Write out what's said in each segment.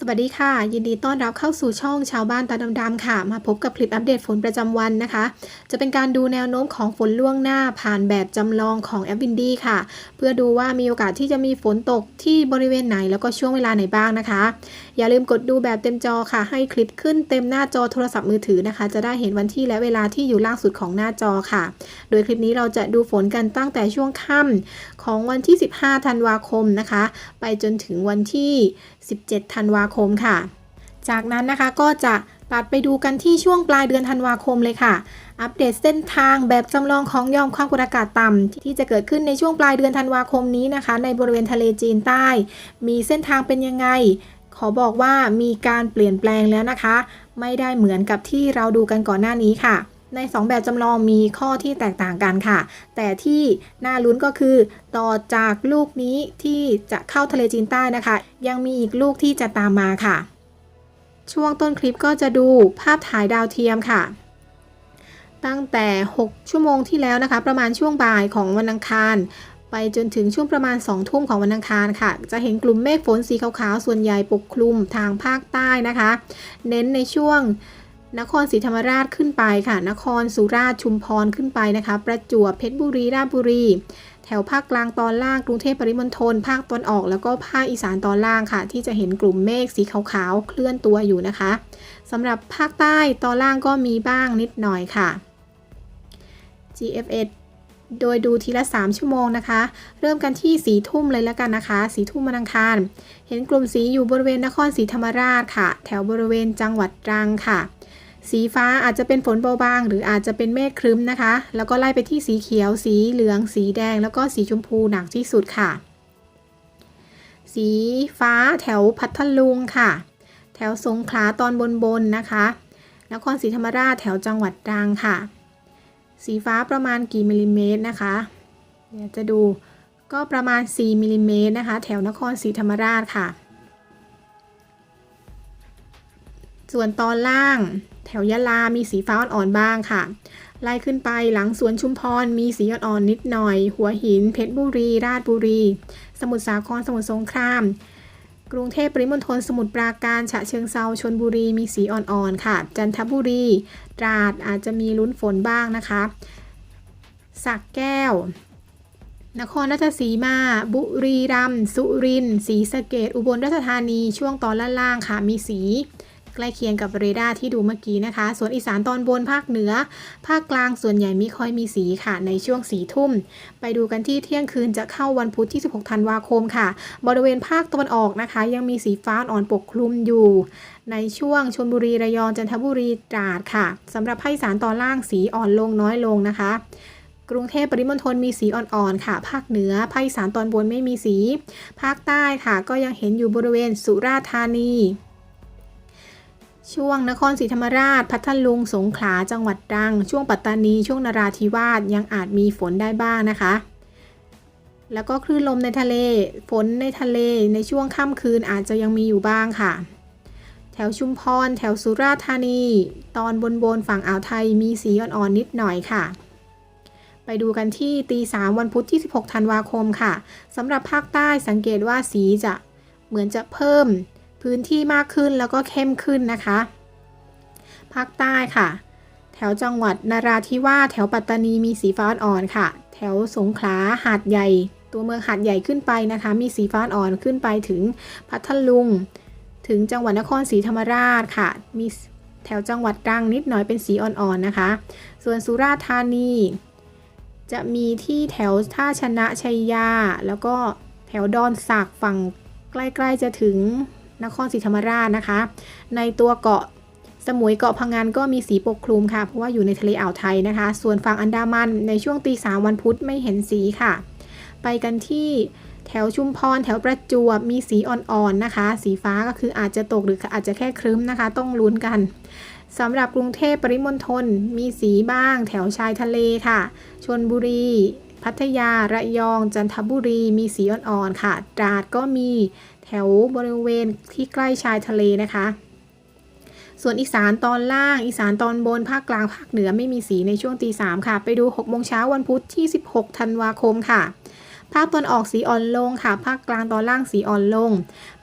สวัสดีค่ะ ยินดีต้อนรับเข้าสู่ช่องชาวบ้านตาดำๆค่ะ มาพบกับคลิปอัปเดตฝนประจำวันนะคะ จะเป็นการดูแนวโน้มของฝนล่วงหน้าผ่านแบบจำลองของแอปวินดี้ค่ะ เพื่อดูว่ามีโอกาสที่จะมีฝนตกที่บริเวณไหนแล้วก็ช่วงเวลาไหนบ้างนะคะ อย่าลืมกดดูแบบเต็มจอค่ะ ให้คลิปขึ้นเต็มหน้าจอโทรศัพท์มือถือนะคะ จะได้เห็นวันที่และเวลาที่อยู่ล่างสุดของหน้าจอค่ะ โดยคลิปนี้เราจะดูฝนกันตั้งแต่ช่วงค่ำของวันที่ 15 ธันวาคมนะคะ ไปจนถึงวันที่ 17 ธันวาคมค่ะ จากนั้นนะคะก็จะตัดไปดูกันที่ช่วงปลายเดือนธันวาคมเลยค่ะ อัปเดตเส้นทางแบบจำลองของยอมความกดอากาศต่ำที่จะเกิดขึ้นในช่วงปลายเดือนธันวาคมนี้นะคะ ในบริเวณทะเลจีนใต้ มีเส้นทางเป็นยังไง ขอบอกว่ามีการเปลี่ยนแปลงแล้วนะคะ ไม่ได้เหมือนกับที่เราดูกันก่อนหน้านี้ค่ะ ใน 2 แบบจำลองมีข้อที่แตกต่างกันค่ะ แต่ที่น่าลุ้นก็คือ ต่อจากลูกนี้ที่จะเข้าทะเลจีนใต้นะคะ ยังมีอีกลูกที่จะตามมาค่ะ ช่วงต้นคลิปก็จะดูภาพถ่ายดาวเทียมค่ะ ตั้งแต่ 6 ชั่วโมงที่แล้วนะคะ ประมาณช่วงบ่ายของวันอังคาร ไปจนถึงช่วงประมาณ 2 ทุ่มของวันอังคารค่ะ จะเห็นกลุ่มเมฆฝนสีขาวๆส่วนใหญ่ปกคลุมทางภาคใต้นะคะ เน้นในช่วง นครศรีธรรมราชขึ้นไปค่ะ นครสุราษฎร์ชุมพรขึ้นไปนะคะ ประจวบเพชรบุรีราชบุรี แถวภาคกลางตอนล่างกรุงเทพปริมณฑลภาคตอนออก แล้วก็ภาคอีสานตอนล่างค่ะ ที่จะเห็นกลุ่มเมฆสีขาวๆเคลื่อนตัวอยู่นะคะสำหรับภาคใต้ตอนล่างก็มีบ้างนิดหน่อยค่ะ GFS โดยดูทีละ 3 ชั่วโมงนะคะ เริ่มกันที่สีทุ่มเลยแล้วกันนะคะ สีทุ่มวันอังคาร เห็นกลุ่มสีอยู่บริเวณนครศรีธรรมราชค่ะ แถวบริเวณจังหวัดตรังค่ะ สีฟ้าอาจจะเป็นฝนเบาบาง หรืออาจจะเป็นเมฆครึ้มนะคะ แล้วก็ไล่ไปที่สีเขียว สีเหลือง สีแดง แล้วก็สีชมพูหนักที่สุดค่ะ สีฟ้าแถวพัทลุงค่ะ แถวสงขลาตอนบนบนนะคะนครศรีธรรมราชแถวจังหวัดตรังค่ะ สีฟ้าประมาณกี่มิลลิเมตรนะคะเดี๋ยวจะดูก็ประมาณ 4มิลลิเมตรนะคะ แถวนครศรีธรรมราชค่ะ ส่วนตอนล่าง แถวยะลา มีสีฟ้าอ่อนๆบ้างค่ะ ไล่ขึ้นไปหลังสวนชุมพร มีสีอ่อนๆนิดหน่อย หัวหิน เพชรบุรี ราชบุรี สมุทรสาคร สมุทรสงคราม กรุงเทพปริมณฑล สมุทรปราการ ฉะเชิงเซา ชนบุรี มีสีอ่อนๆค่ะ จันทบุรี ตราด อาจจะมีลุ้นฝนบ้างนะคะ สักแก้ว นครราชสีมา บุรีรัมย์ สุรินทร์ ศรีสะเกดอุบลราชธานี ช่วงตอนล่างๆค่ะ มีสี ใกล้เคียงกับเรดาร์ที่ดูเมื่อกี้นะคะ ส่วนอีสานตอนบนภาคเหนือ ภาคกลางส่วนใหญ่ไม่ค่อยมีสีค่ะ ในช่วงสีทุ่ม ไปดูกันที่เที่ยงคืนจะเข้าวันพุธที่ 16 ธันวาคมค่ะ บริเวณภาคตะวันออกนะคะ ยังมีสีฟ้าอ่อนปกคลุมอยู่ ในช่วงชลบุรีระยองจันทบุรีตราดค่ะสำหรับภาคอีสานตอนล่างสีอ่อนลงน้อยลงนะคะกรุงเทพปริมณฑลมีสีอ่อนๆค่ะ ภาคเหนือ ภาคอีสานตอนบนไม่มีสี ภาคใต้ค่ะ ก็ยังเห็นอยู่บริเวณสุราษฎร์ธานี ช่วงนครศรีธรรมราช พัทลุง สงขลา จังหวัดตรัง ช่วงปัตตานี ช่วงนราธิวาส ยังอาจมีฝนได้บ้างนะคะ แล้วก็คลื่นลมในทะเล ฝนในทะเล ในช่วงค่ำคืนอาจจะยังมีอยู่บ้างค่ะ แถวชุมพร แถวสุราษฎร์ธานี ตอนบนบนฝั่งอ่าวไทยมีสีอ่อนๆนิดหน่อยค่ะ ไปดูกันที่ตีสามวันพุธที่ 16 ธันวาคมค่ะ สำหรับภาคใต้สังเกตว่าสีจะเหมือนจะเพิ่ม พื้นที่มากขึ้นแล้วก็เข้มขึ้นนะคะ ภาคใต้ค่ะ แถวจังหวัดนราธิวาสแถวปัตตานีมีสีฟ้าอ่อนค่ะ แถวสงขลาหาดใหญ่ ตัวเมืองหาดใหญ่ขึ้นไปนะคะ มีสีฟ้าอ่อนขึ้นไปถึงพัทลุง ถึงจังหวัดนครศรีธรรมราชค่ะ มีแถวจังหวัดตรังนิดหน่อยเป็นสีอ่อนๆนะคะ ส่วนสุราษฎร์ธานี จะมีที่แถวท่าชนะชัยยา แล้วก็แถวดอนสักฝั่งใกล้ๆจะถึง นครศรีธรรมราชนะคะ ในตัวเกาะสมุยเกาะพังงานก็มีสีปกคลุมค่ะ เพราะว่าอยู่ในทะเลอ่าวไทยนะคะ ส่วนฝั่งอันดามันในช่วงตีสามวันพุธไม่เห็นสีค่ะ ไปกันที่แถวชุมพรแถวประจวบมีสีอ่อนๆนะคะ สีฟ้าก็คืออาจจะตกหรืออาจจะแค่ครึ้มนะคะ ต้องลุ้นกันสำหรับกรุงเทพปริมณฑลมีสีบ้าง แถวชายทะเลค่ะชนบุรี พัทยาระยอง จันทบุรี มีสีอ่อนๆค่ะตราดก็มี แถวบริเวณที่ใกล้ชายทะเลนะคะ ส่วนอีสานตอนล่าง อีสานตอนบนภาคกลางภาคเหนือไม่มีสีในช่วงตีสามค่ะ ไปดู6โมงเช้าวันพุธที่ 16 ธันวาคมค่ะภาคตอนออกสีอ่อนลงค่ะ ภาคกลางตอนล่างสีอ่อนลง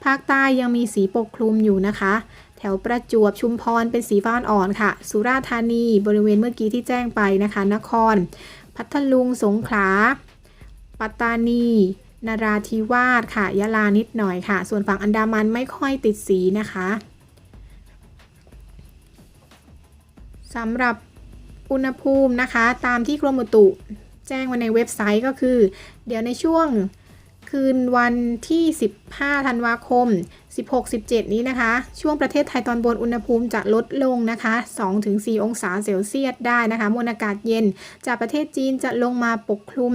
ภาคใต้ยังมีสีปกคลุมอยู่นะคะ แถวประจวบชุมพรเป็นสีฟ้าอ่อนค่ะ สุราษฎร์ธานีบริเวณเมื่อกี้ที่แจ้งไปนะคะ นคร พัทลุงสงขลา ปัตตานี นราธิวาสค่ะ ยะลานิดหน่อยค่ะ ส่วนฝั่งอันดามันไม่ค่อยติดสีนะคะสำหรับอุณหภูมินะคะ ตามที่กรมอุตุแจ้งไว้ในเว็บไซต์ก็คือ เดี๋ยวในช่วงคืนวันที่ 15 ธันวาคม 16-17 นี้นะคะ ช่วงประเทศไทยตอนบนอุณหภูมิจะลดลงนะคะ 2-4 องศาเซลเซียสได้นะคะมวลอากาศเย็น จากประเทศจีนจะลงมาปกคลุม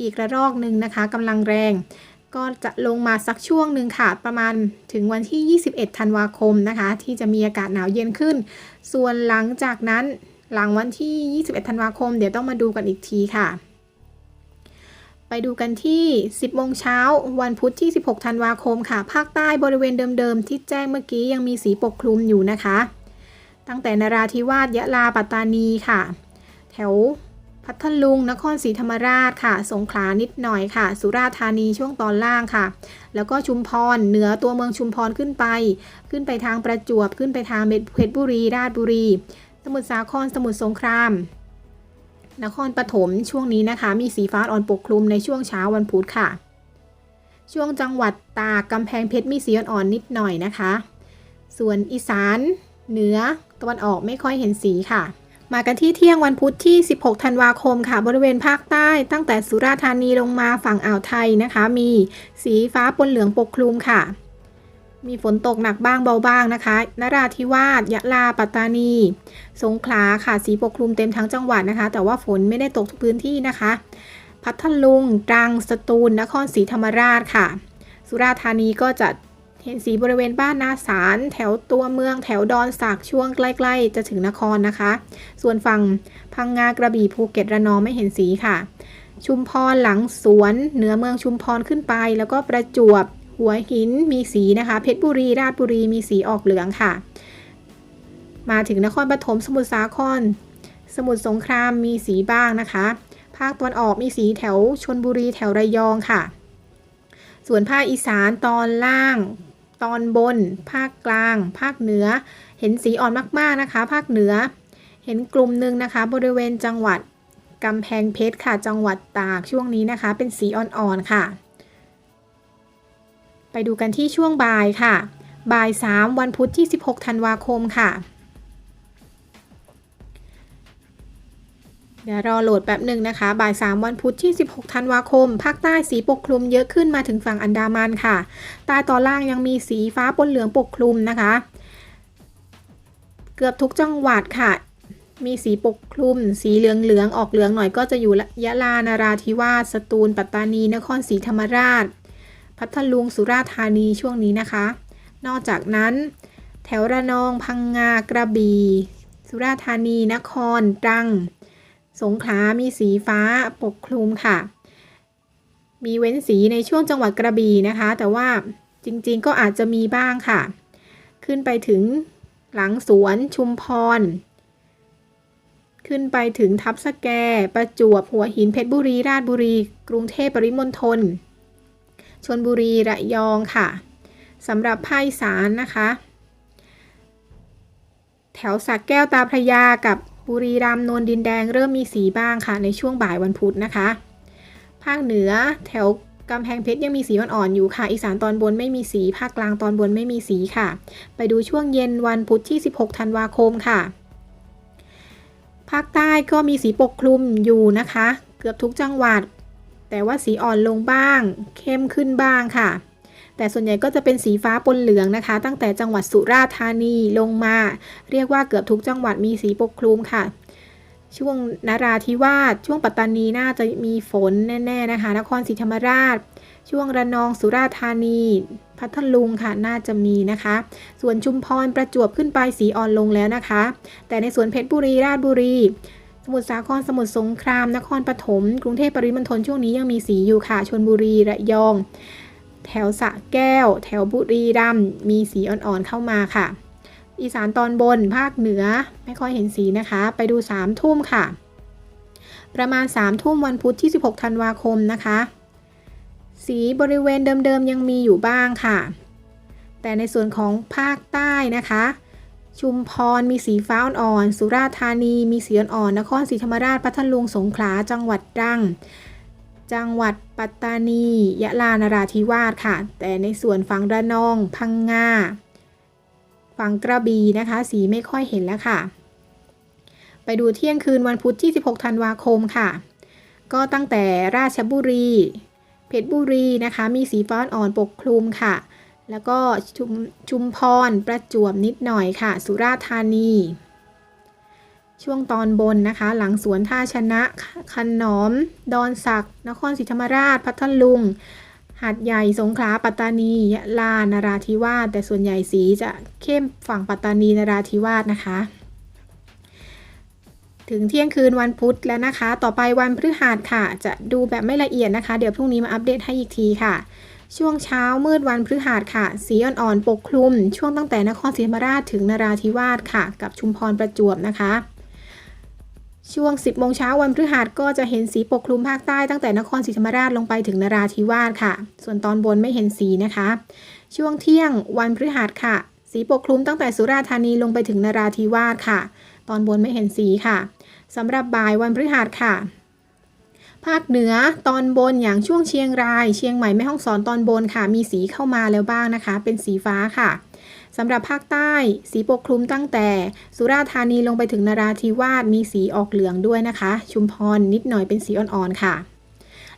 อีกระลอกหนึ่งนะคะกำลังแรง ก็จะลงมาสักช่วงหนึ่งค่ะ ประมาณถึงวันที่ 21 ธันวาคมนะคะ ที่จะมีอากาศหนาวเย็นขึ้น ส่วนหลังจากนั้นหลังวันที่ 21 ธันวาคม เดี๋ยวต้องมาดูกันอีกทีค่ะ ไปดูกันที่ 10 โมงเช้า วันพุธที่ 16 ธันวาคมค่ะ ภาคใต้บริเวณเดิมๆ ที่แจ้งเมื่อกี้ยังมีสีปกคลุมอยู่นะคะ ตั้งแต่นราธิวาสยะลาปัตตานีค่ะ แถวพัทลุง นครศรีธรรมราชค่ะ สงขลานิดหน่อยค่ะ สุราษฎร์ธานีช่วงตอนล่างค่ะ แล้วก็ชุมพร เหนือตัวเมืองชุมพรขึ้นไป ขึ้นไปทางประจวบ ขึ้นไปทางเพชรบุรี ราชบุรี สมุทรสาคร สมุทรสงคราม นครปฐมช่วงนี้นะคะ มีสีฟ้าอ่อนปกคลุมในช่วงเช้าวันพุธค่ะ ช่วงจังหวัดตากกำแพงเพชรมีสีอ่อนๆนิดหน่อยนะคะ ส่วนอีสานเหนือตะวันออกไม่ค่อยเห็นสีค่ะ มากันที่เที่ยงวันพุธที่ 16 ธันวาคมค่ะ บริเวณภาคใต้ตั้งแต่สุราษฎร์ธานีลงมาฝั่งอ่าวไทยนะคะ มีสีฟ้าปนเหลืองปกคลุมค่ะ มีฝนตกหนักบ้างเบาบ้างนะคะ นราธิวาส ยะลา ปัตตานี สงขลาค่ะ สีปกคลุมเต็มทั้งจังหวัดนะคะ แต่ว่าฝนไม่ได้ตกทุกพื้นที่นะคะ พัทลุง ตรัง สตูล นครศรีธรรมราชค่ะ สุราษฎร์ธานีก็จะเห็นสีบริเวณบ้านนาสารแถวตัวเมืองแถวดอนสักช่วงใกล้ ๆ จะถึงนครนะคะ ส่วนฝั่งพังงากระบี่ภูเก็ตระนองไม่เห็นสีค่ะ ชุมพรหลังสวน เหนือเมืองชุมพรขึ้นไป แล้วก็ประจวบ หัวหินมีสีนะคะ เพชรบุรีราชบุรีมีสีออกเหลืองค่ะ มาถึงนครปฐมสมุทรสาคร สมุทรสงครามมีสีบ้างนะคะ ภาคตะวันออกมีสีแถวชนบุรีแถวระยองค่ะ ส่วนภาคอีสานตอนล่าง ตอนบน ภาคกลาง ภาคเหนือ เห็นสีอ่อนมากๆนะคะ ภาคเหนือ เห็นกลุ่มหนึ่งนะคะ บริเวณจังหวัดกำแพงเพชรค่ะ จังหวัดตากช่วงนี้นะคะ เป็นสีอ่อนๆค่ะ ไปดูกันที่ช่วงบ่ายค่ะ บ่าย 3 วันพุธที่ 16 ธันวาคมค่ะ เดี๋ยวรอโหลดแป๊บหนึ่งนะคะ บ่าย 3 วันพุธที่ 16 ธันวาคม ภาคใต้สีปกคลุมเยอะขึ้นมาถึงฝั่งอันดามันค่ะ ใต้ตอนล่างยังมีสีฟ้าปนเหลืองปกคลุมนะคะ เกือบทุกจังหวัดค่ะ มีสีปกคลุม สีเหลืองเหลืองๆออกเหลืองหน่อยก็จะอยู่ยะลานาราธิวาส สตูล ปัตตานี นครศรีธรรมราช พัทลุงสุราษฎร์ธานีช่วงนี้นะคะ นอกจากนั้น แถวระนองพังงากระบี่สุราษฎร์ธานีนครตรัง สงขลามีสีฟ้าปกคลุมค่ะ มีเว้นสีในช่วงจังหวัดกระบี่นะคะ แต่ว่าจริงๆก็อาจจะมีบ้างค่ะ ขึ้นไปถึงหลังสวนชุมพร ขึ้นไปถึงทับสแก ประจวบหัวหินเพชรบุรีราชบุรี กรุงเทพปริมณฑล ชนบุรีระยองค่ะสำหรับภาคอีสานนะคะ แถวสักแก้วตาพระยากับบุรีรัมย์นนดินแดงเริ่มมีสีบ้างค่ะ ในช่วงบ่ายวันพุธนะคะ ภาคเหนือแถวกำแพงเพชรยังมีสีอ่อนๆอยู่ค่ะ อีสานตอนบนไม่มีสี ภาคกลางตอนบนไม่มีสีค่ะ ไปดูช่วงเย็นวันพุธที่ 16 ธันวาคมค่ะ ภาคใต้ก็มีสีปกคลุมอยู่นะคะ เกือบทุกจังหวัด แต่ว่าสีอ่อนลงบ้าง เข้มขึ้นบ้างค่ะ แต่ส่วนใหญ่ก็จะเป็นสีฟ้าปนเหลืองนะคะ ตั้งแต่จังหวัดสุราษฎร์ธานีลงมา เรียกว่าเกือบทุกจังหวัดมีสีปกคลุมค่ะ ช่วงนาราธิวาสช่วงปัตตานีน่าจะมีฝนแน่ๆนะคะ นครศรีธรรมราช ช่วงระนองสุราษฎร์ธานี พัทลุงค่ะน่าจะมีนะคะ ส่วนชุมพรประจวบขึ้นไปสีอ่อนลงแล้วนะคะ แต่ในส่วนเพชรบุรีราชบุรี สมุทรสาคร สมุทรสงคราม นครปฐม กรุงเทพปริมณฑลช่วงนี้ยังมีสีอยู่ค่ะชนบุรี ระยอง แถวสะแก้ว แถวบุรีรัมย์ มีสีอ่อนๆเข้ามาค่ะ อีสานตอนบน ภาคเหนือ ไม่ค่อยเห็นสีนะคะ ไปดู3ทุ่มค่ะ ประมาณ3ทุ่มวันพุธที่ 16 ธันวาคมนะคะ สีบริเวณเดิมๆยังมีอยู่บ้างค่ะ แต่ในส่วนของภาคใต้นะคะ ชุมพรมีสีฟ้าอ่อนๆสุราษฎร์ธานีมีสีอ่อนๆนครศรีธรรมราชพัทลุงสงขลาจังหวัดตรัง จังหวัดปัตตานี ยะลานราธิวาสค่ะ แต่ในส่วนฝั่งระนอง พังงาฝั่งกระบี่นะคะ สีไม่ค่อยเห็นแล้วค่ะ ไปดูเที่ยงคืนวันพุธที่ 16 ธันวาคมค่ะ ก็ตั้งแต่ราชบุรี เพชรบุรีนะคะ มีสีฟ้าอ่อนปกคลุมค่ะ แล้วก็ชุมชุมพรประจวบนิดหน่อยค่ะ สุราษฎร์ธานี ช่วงตอนบนนะคะ หลังสวนท่าชนะ คันหนอม ดอนสักนครศรีธรรมราช พัทลุง หาดใหญ่ สงขลา ปัตตานี ยะลานราธิวาส แต่ส่วนใหญ่สีจะเข้มฝั่งปัตตานีนราธิวาสนะคะ ถึงเที่ยงคืนวันพุธแล้วนะคะ ต่อไปวันพฤหัสค่ะ จะดูแบบไม่ละเอียดนะคะ เดี๋ยวพรุ่งนี้มาอัปเดตให้อีกทีค่ะ ช่วงเช้ามืดวันพฤหัสค่ะ สีอ่อนๆ ปกคลุม ช่วงตั้งแต่นครศรีธรรมราชถึงนราธิวาสค่ะ กับชุมพรประจวบนะคะ ช่วง 10โมงเช้าวันพฤหัสก็จะเห็นสีปกคลุมภาคใต้ตั้งแต่นครศรีธรรมราชลงไปถึงนราธิวาสค่ะ ส่วนตอนบนไม่เห็นสีนะคะ ช่วงเที่ยงวันพฤหัสค่ะ สีปกคลุมตั้งแต่สุราษฎร์ธานีลงไปถึงนราธิวาสค่ะ ตอนบนไม่เห็นสีค่ะสำหรับบ่ายวันพฤหัสค่ะ ภาคเหนือตอนบนอย่างช่วงเชียงราย เชียงใหม่แม่ฮ่องสอนตอนบนค่ะ มีสีเข้ามาแล้วบ้างนะคะ เป็นสีฟ้าค่ะสำหรับภาคใต้สีปกคลุมตั้งแต่ สุราษฎร์ธานีลงไปถึงนราธิวาสมีสีออกเหลืองด้วยนะคะ ชุมพรนิดหน่อยเป็นสีอ่อนๆค่ะ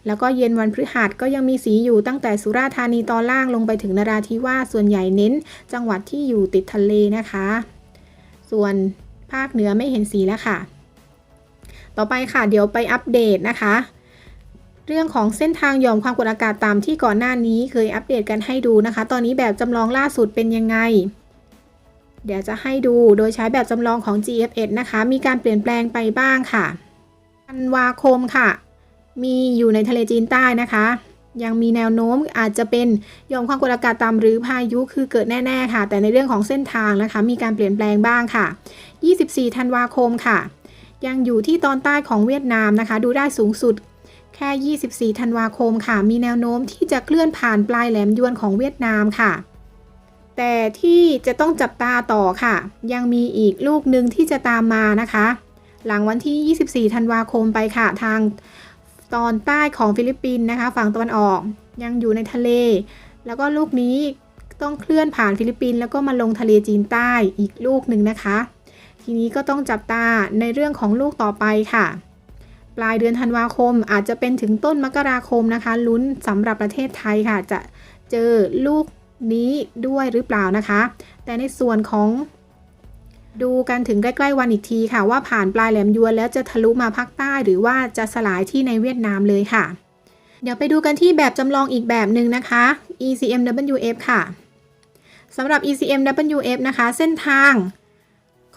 แล้วก็เย็นวันพฤหัสก็ยังมีสีอยู่ตั้งแต่สุราษฎร์ธานีตอนล่างลงไปถึงนราธิวาสส่วนใหญ่เน้น จังหวัดที่อยู่ติดทะเลนะคะ ส่วนภาคเหนือไม่เห็นสีแล้วค่ะ ต่อไปค่ะเดี๋ยวไปอัปเดตนะคะ เรื่องของเส้นทางหย่อมความกดอากาศต่ำที่ก่อนหน้านี้เคยอัปเดตกันให้ดูนะคะ ตอนนี้แบบจำลองล่าสุดเป็นยังไง เดี๋ยวจะให้ดูโดยใช้แบบจำลองของ GFS นะคะ มีการเปลี่ยนแปลงไปบ้างค่ะธันวาคมค่ะ มีอยู่ในทะเลจีนใต้นะคะยังมีแนวโน้มอาจจะเป็นยอมความกดอากาศต่ำหรือพายุคือเกิดแน่ ๆ ค่ะ แต่ในเรื่องของเส้นทางนะคะ มีการเปลี่ยนแปลงบ้างค่ะ 24 ธันวาคมค่ะ ยังอยู่ที่ตอนใต้ของเวียดนามนะคะ ดูได้สูงสุดแค่ 24 ธันวาคมค่ะ มีแนวโน้มที่จะเคลื่อนผ่านปลายแหลมยวนของเวียดนามค่ะ แต่ที่จะต้องจับตาต่อค่ะ ยังมีอีกลูกหนึ่งที่จะตามมานะคะ หลังวันที่ 24 ธันวาคมไปค่ะ ทางตอนใต้ของฟิลิปปินส์นะคะ ฝั่งตะวันออกยังอยู่ในทะเล แล้วก็ลูกนี้ต้องเคลื่อนผ่านฟิลิปปินส์แล้วก็มาลงทะเลจีนใต้อีกลูกหนึ่งนะคะ ทีนี้ก็ต้องจับตาในเรื่องของลูกต่อไปค่ะ ปลายเดือนธันวาคมอาจจะเป็นถึงต้นมกราคมนะคะ ลุ้นสำหรับประเทศไทยค่ะ จะเจอลูกนี้ด้วยหรือเปล่านะคะ แต่ในส่วนของดูกันถึงใกล้ๆวันอีกทีค่ะ ว่าผ่านปลายแหลมยวนแล้วจะทะลุมาภาคใต้หรือว่าจะสลายที่ในเวียดนามเลยค่ะ เดี๋ยวไปดูกันที่แบบจำลองอีกแบบหนึ่งนะคะ ECMWF ค่ะสำหรับ ECMWF นะคะ เส้นทาง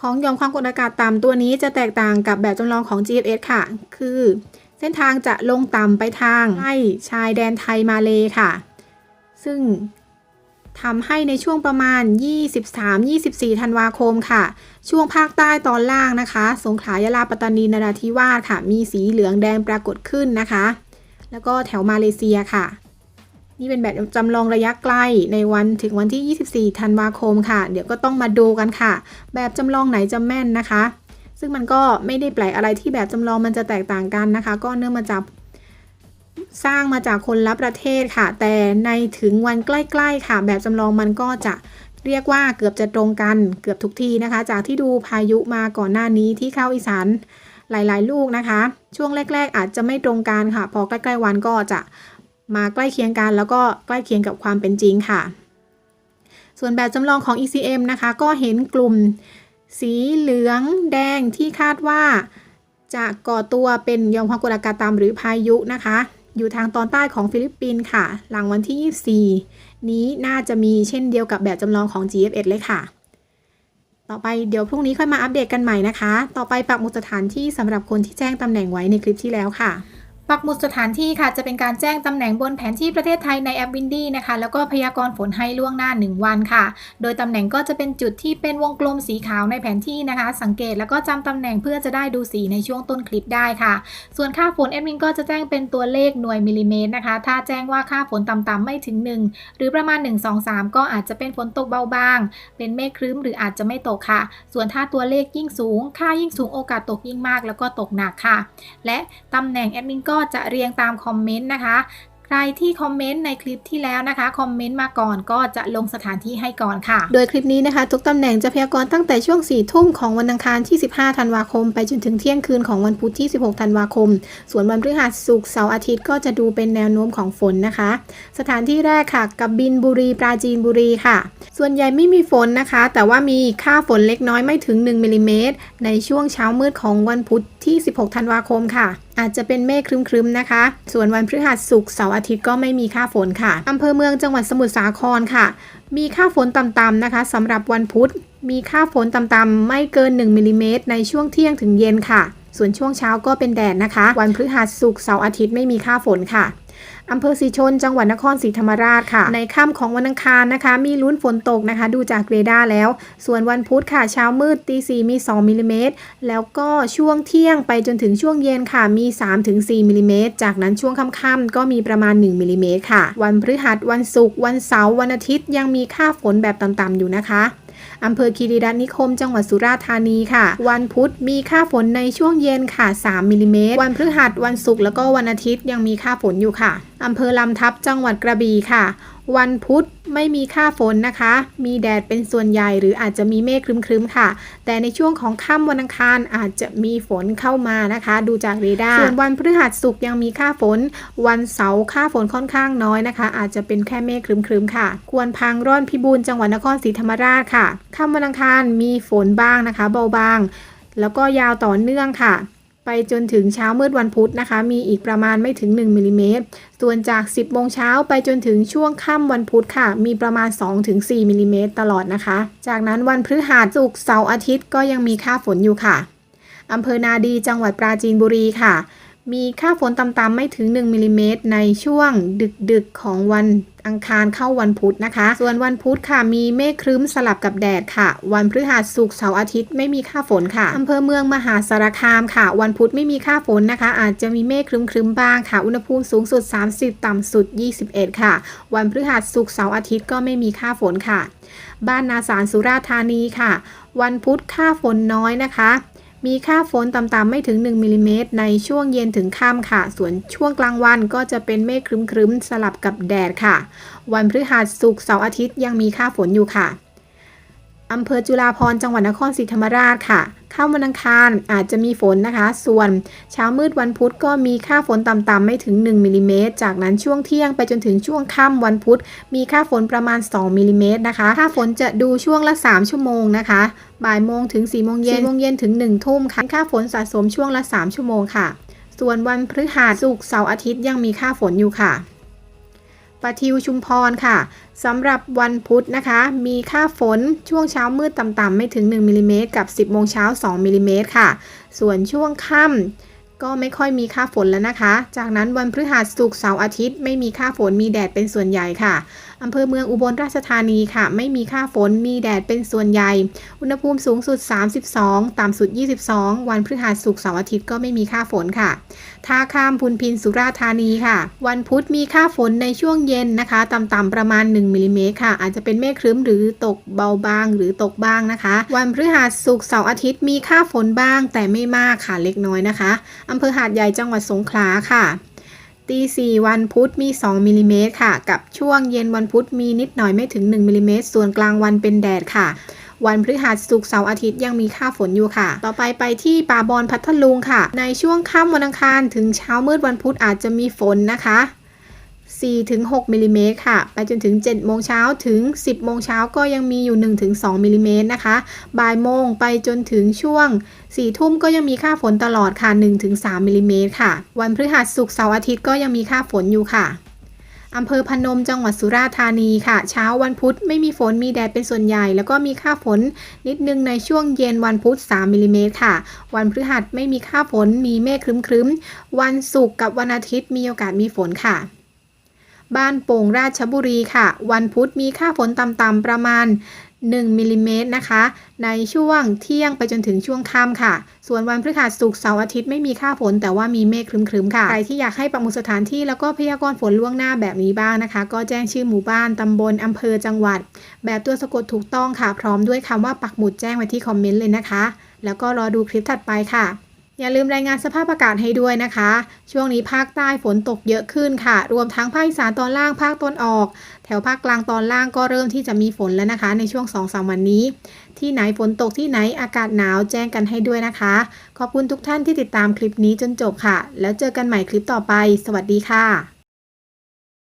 ของยอมความกดอากาศต่ำตัวนี้จะแตกต่างกับแบบจำลองของ GFS ค่ะ คือ เส้นทางจะลงต่ำไปทางใต้ชายแดนไทยมาเลค่ะ ซึ่งทำให้ในช่วงประมาณ 23-24 ธันวาคมค่ะ ช่วงภาคใต้ตอนล่างนะคะ สงขลายะลาปัตตานีนราธิวาสค่ะ มีสีเหลืองแดงปรากฏขึ้นนะคะ แล้วก็แถวมาเลเซียค่ะ นี่เป็นแบบจำลองระยะไกลในวันถึงวันที่ 24 ธันวาคมค่ะ เดี๋ยวก็ต้องมาดูกันค่ะ แบบจำลองไหนจะแม่นนะคะ ซึ่งมันก็ไม่ได้แปลกอะไรที่แบบจำลองมันจะแตกต่างกันนะคะ ก็เนื่องมาจากสร้างมาจากคนละประเทศค่ะ แต่ในถึงวันใกล้ๆค่ะ แบบจำลองมันก็จะเรียกว่าเกือบจะตรงกันเกือบทุกทีนะคะ จากที่ดูพายุมาก่อนหน้านี้ที่เข้าอีสานหลาย ๆ ลูกนะคะ ช่วงแรก ๆ อาจจะไม่ตรงกันค่ะ พอใกล้ ๆ วันก็จะ มาใกล้เคียงกัน แล้วก็ใกล้เคียงกับความเป็นจริงค่ะ ส่วนแบบจำลองของ ECM นะคะ ก็เห็นกลุ่มสีเหลืองแดงที่คาดว่า จะก่อตัวเป็นยอมความกดอากาศต่ำหรือพายุนะคะ อยู่ทางตอนใต้ของฟิลิปปินส์ค่ะ หลังวันที่ 24 นี้น่าจะมีเช่นเดียวกับแบบจำลองของ GFS เลยค่ะ ต่อไปเดี๋ยวพรุ่งนี้ค่อยมาอัปเดตกันใหม่นะคะ ต่อไปปักหมุดสถานที่สำหรับคนที่แจ้งตำแหน่งไว้ในคลิปที่แล้วค่ะ ปักหมุดสถานที่ค่ะจะเป็นการแจ้งตำแหน่งบนแผนที่ประเทศไทยในแอปวินดี้นะคะ แล้วก็พยากรณ์ฝนให้ล่วงหน้า 1 วันค่ะ โดยตำแหน่งก็จะเป็นจุดที่เป็นวงกลมสีขาวในแผนที่นะคะ สังเกตแล้วก็จำตำแหน่งเพื่อจะได้ดูสีในช่วงต้นคลิปได้ค่ะ ส่วนค่าฝนแอดมินก็จะแจ้งเป็นตัวเลขหน่วยมิลลิเมตรนะคะ ถ้าแจ้งว่าค่าฝนต่ำๆไม่ถึง 1 หรือประมาณ 1 2 3 ก็อาจจะเป็นฝนตกเบาบาง เป็นเมฆครึ้มหรืออาจจะไม่ตกค่ะ ส่วนถ้าตัวเลขยิ่งสูง ค่ายิ่งสูงโอกาสตกยิ่งมาก แล้วก็ตกหนักค่ะ และตำแหน่งแอดมินก็็จะเรียงตามคอมเมนต์นะคะ ใครที่คอมเมนต์ในคลิปที่แล้วนะคะ คอมเมนต์มาก่อนก็จะลงสถานที่ให้ก่อนค่ะ โดยคลิปนี้นะคะ ทุกตำแหน่งจะพยากรณ์ตั้งแต่ช่วง 4 ทุ่มของวันอังคารที่ 15 ธันวาคม ไปจนถึงเที่ยงคืนของวันพุธที่ 16 ธันวาคม ส่วนวันพฤหัสศุกร์เสาร์อาทิตย์ก็จะดูเป็นแนวโน้มของฝนนะคะ สถานที่แรกค่ะกับบินบุรีปราจีนบุรีค่ะส่วนใหญ่ไม่มีฝนนะคะ แต่ว่ามีค่าฝนเล็กน้อยไม่ถึง 1มิลลิเมตรในช่วงเช้ามืดของวันพุธที่ 16 ธันวาคมค่ะ อาจจะเป็นเมฆครึ้มๆนะคะ ส่วนวันพฤหัสศุกร์เสาร์อาทิตย์ก็ไม่มีค่าฝนค่ะอำเภอเมืองจังหวัดสมุทรสาครค่ะ มีค่าฝนต่ำๆนะคะสำหรับวันพุธ มีค่าฝนต่ำๆไม่เกิน 1มิลลิเมตรในช่วงเที่ยงถึงเย็นค่ะ ส่วนช่วงเช้าก็เป็นแดดนะคะ วันพฤหัสศุกร์เสาร์อาทิตย์ไม่มีค่าฝนค่ะ อำเภอสีชน จังหวัดนครศรีธรรมราชค่ะ ในค่ำของวันอังคารนะคะ มีลุ้นฝนตกนะคะ ดูจากเรดาร์แล้ว ส่วนวันพุธค่ะเช้ามืดตีสี่มี 2มิลลิเมตรแล้วก็ช่วงเที่ยงไปจนถึงช่วงเย็นค่ะมี 3-4มิลลิเมตรจากนั้นช่วงค่ำๆก็มีประมาณ 1มิลลิเมตรค่ะ วันพฤหัสวันศุกร์วันเสาร์วันอาทิตย์ยังมีค่าฝนแบบต่ำๆอยู่นะคะ อำเภอคีรีรัตน์นิคม จังหวัดสุราษฎร์ธานีค่ะ วันพุธมีค่าฝนในช่วงเย็นค่ะ 3มิลลิเมตร วันพฤหัส วันศุกร์แล้วก็วันอาทิตย์ยังมีค่าฝนอยู่ค่ะอำเภอลำทับจังหวัดกระบี่ค่ะ วันพุธไม่มีค่าฝนนะคะ มีแดดเป็นส่วนใหญ่หรืออาจจะมีเมฆครึ้มๆค่ะ แต่ในช่วงของค่ำวันอังคารอาจจะมีฝนเข้ามานะคะ ดูจากเรดาร์ ส่วนวันพฤหัสศุกร์ยังมีค่าฝน วันเสาร์ค่าฝนค่อนข้างน้อยนะคะ อาจจะเป็นแค่เมฆครึ้มๆค่ะ ควรพังร่อนพิบูลจังหวัดนครศรีธรรมราชค่ะ ค่ำวันอังคารมีฝนบ้างนะคะ เบาบาง แล้วก็ยาวต่อเนื่องค่ะ ไปจนถึงเช้ามืดวันพุธนะคะ มีอีกประมาณไม่ถึง 1มิลลิเมตรส่วนจาก 10โมงเช้าไปจนถึงช่วงค่ำวันพุธค่ะ มีประมาณ 2-4มิลลิเมตรตลอดนะคะ จากนั้นวันพฤหัสศุกร์เสาร์อาทิตย์ก็ยังมีค่าฝนอยู่ค่ะอำเภอนาดีจังหวัดปราจีนบุรีค่ะ มีค่าฝนต่ำๆไม่ถึง 1มิลลิเมตรในช่วงดึกๆของวัน อังคารเข้าวันพุธนะคะ ส่วนวันพุธค่ะมีเมฆครึ้มสลับกับแดดค่ะ วันพฤหัสศุกร์เสาร์อาทิตย์ไม่มีค่าฝนค่ะอำเภอเมืองมหาสารคามค่ะ วันพุธไม่มีค่าฝนนะคะ อาจจะมีเมฆครึ้มๆบ้างค่ะ อุณหภูมิสูงสุด 30 ต่ำสุด 21 ค่ะ วันพฤหัสศุกร์เสาร์อาทิตย์ก็ไม่มีค่าฝนค่ะ บ้านนาสารสุราธานีค่ะ วันพุธค่าฝนน้อยนะคะ มีค่าฝนต่ำๆไม่ถึง 1มิลลิเมตรในช่วงเย็นถึงค่ำค่ะ ส่วนช่วงกลางวันก็จะเป็นเมฆครึ้มๆ สลับกับแดดค่ะ วันพฤหัสศุกร์เสาร์อาทิตย์ยังมีค่าฝนอยู่ค่ะอำเภอจุฬาภรณ์จังหวัดนครศรีธรรมราชค่ะค่ำวันอังคารอาจจะมีฝนนะคะ ส่วนเช้ามืดวันพุธก็มีค่าฝนต่ำๆไม่ถึง 1มิลลิเมตรจากนั้นช่วงเที่ยงไปจนถึงช่วงค่ำวันพุธ มีค่าฝนประมาณ 2มิลลิเมตรนะคะค่าฝนจะดูช่วงละ 3 ชั่วโมงนะคะบ่ายโมงถึง4โมงเย็น4โมงเย็นถึง 1 ทุ่มค่ะค่าฝนสะสมช่วงละ 3 ชั่วโมงค่ะ ส่วนวันพฤหัสศุกร์เสาร์อาทิตย์ยังมีค่าฝนอยู่ค่ะ ปะทิวชุมพรค่ะสำหรับวันพุธนะคะ มีค่าฝนช่วงเช้ามืดต่ำๆไม่ถึง 1มิลลิเมตรกับ 10 โมงเช้า 2มิลลิเมตรค่ะ ส่วนช่วงค่ำก็ไม่ค่อยมีค่าฝนแล้วนะคะ จากนั้นวันพฤหัสศุกร์เสาร์อาทิตย์ไม่มีค่าฝนมีแดดเป็นส่วนใหญ่ค่ะอำเภอเมืองอุบลราชธานีค่ะ ไม่มีค่าฝนมีแดดเป็นส่วนใหญ่ อุณหภูมิสูงสุด 32 ต่ำสุด 22 วันพฤหัสศุกร์เสาร์อาทิตย์ก็ไม่มีค่าฝนค่ะท่าข้ามพุนพินสุราษฎร์ธานีค่ะ วันพุธมีค่าฝนในช่วงเย็นนะคะ ต่ำๆประมาณ 1มิลลิเมตรค่ะ อาจจะเป็นเมฆครึ้มหรือตกเบาบางหรือตกบ้างนะคะ วันพฤหัสศุกร์เสาร์อาทิตย์มีค่าฝนบ้าง แต่ไม่มากค่ะเล็กน้อยนะคะอำเภอหาดใหญ่จังหวัดสงขลาค่ะ ตีสี่วันพุธมี 2มิลิเมตรค่ะ กับช่วงเย็นวันพุธมีนิดหน่อยไม่ถึง 1มิลิเมตรส่วนกลางวันเป็นแดดค่ะ วันพฤหัสศุกร์เสาร์อาทิตย์ยังมีค่าฝนอยู่ค่ะ ต่อไปไปที่ป่าบอนพัทลุงค่ะ ในช่วงค่ำวันอังคารถึงเช้ามืดวันพุธอาจจะมีฝนนะคะ 4-6มิลิเมตรค่ะ ไปจนถึง 7 โมงเช้าถึง 10 โมงเช้าก็ยังมีอยู่ 1-2มิลิเมตรนะคะ บ่ายโมงไปจนถึงช่วง 4 ทุ่มก็ยังมีค่าฝนตลอดค่ะ 1-3มิลิเมตรค่ะ วันพฤหัสศุกร์เสาร์อาทิตย์ก็ยังมีค่าฝนอยู่ค่ะอำเภอพนมจังหวัดสุราษฎร์ธานีค่ะ เช้าวันพุธไม่มีฝนมีแดดเป็นส่วนใหญ่ แล้วก็มีค่าฝนนิดนึงในช่วงเย็นวันพุธ 3มิลลิเมตรค่ะ วันพฤหัสไม่มีค่าฝนมีเมฆครึ้มๆ วันศุกร์กับวันอาทิตย์มีโอกาสมีฝนค่ะ บ้านโป่งราชบุรีค่ะ วันพุธมีค่าฝนต่ำๆประมาณ 1มิลลิเมตรนะคะ ในช่วงเที่ยงไปจนถึงช่วงค่ำค่ะ ส่วนวันพฤหัสศุกร์เสาร์อาทิตย์ไม่มีค่าฝนแต่ว่ามีเมฆครึ้มๆค่ะ ใครที่อยากให้ปักหมุดสถานที่แล้วก็พยากรณ์ฝนล่วงหน้าแบบนี้บ้างนะคะ ก็แจ้งชื่อหมู่บ้านตำบลอำเภอจังหวัด แบบตัวสะกดถูกต้องค่ะ พร้อมด้วยคำว่าปักหมุดแจ้งไว้ที่คอมเมนต์เลยนะคะ แล้วก็รอดูคลิปถัดไปค่ะ อย่าลืมรายงานสภาพอากาศให้ด้วยนะคะ ช่วงนี้ภาคใต้ฝนตกเยอะขึ้นค่ะ รวมทั้งภาคอีสานตอนล่างภาคตอนออก แถวภาคกลางตอนล่างก็เริ่มที่จะมีฝนแล้วนะคะ ในช่วง2อสวันนี้ ที่ไหนฝนตกที่ไหนอากาศหนาวแจ้งกันให้ด้วยนะคะ ขอบคุณทุกท่านที่ติดตามคลิปนี้จนจบค่ะ แล้วเจอกันใหม่คลิปต่อไป สวัสดีค่ะ